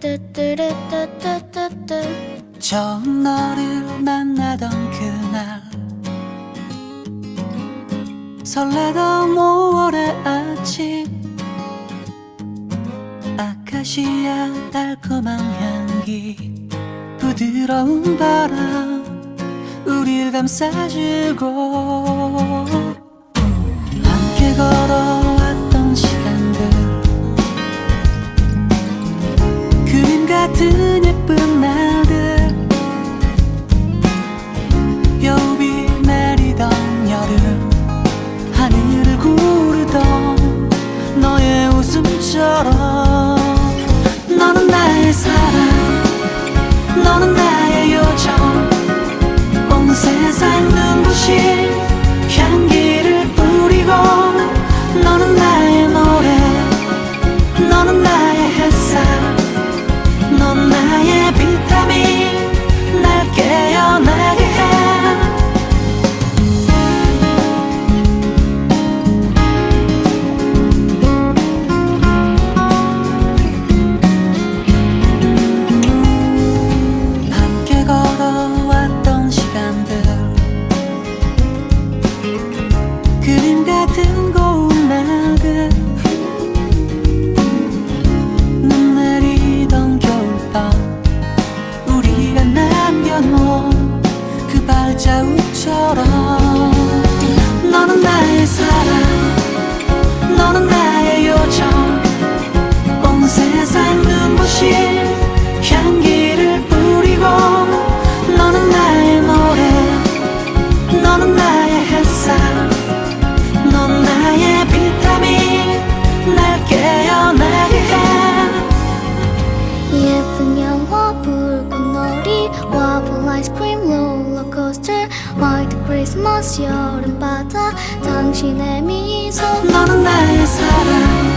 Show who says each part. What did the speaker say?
Speaker 1: 뚜뚜루뚜뚜뚜뚜. 처음 너를 만나던 그날. 설레던 5월의 아침. 아카시아 달콤한 향기. 부드러운 바람 우릴 감싸주고. 함께 걸어
Speaker 2: as I movie 와플 아이스크림 롤러코스터 화이트 크리스마스 여름바다 당신의 미소.
Speaker 1: 너는 나의 사랑.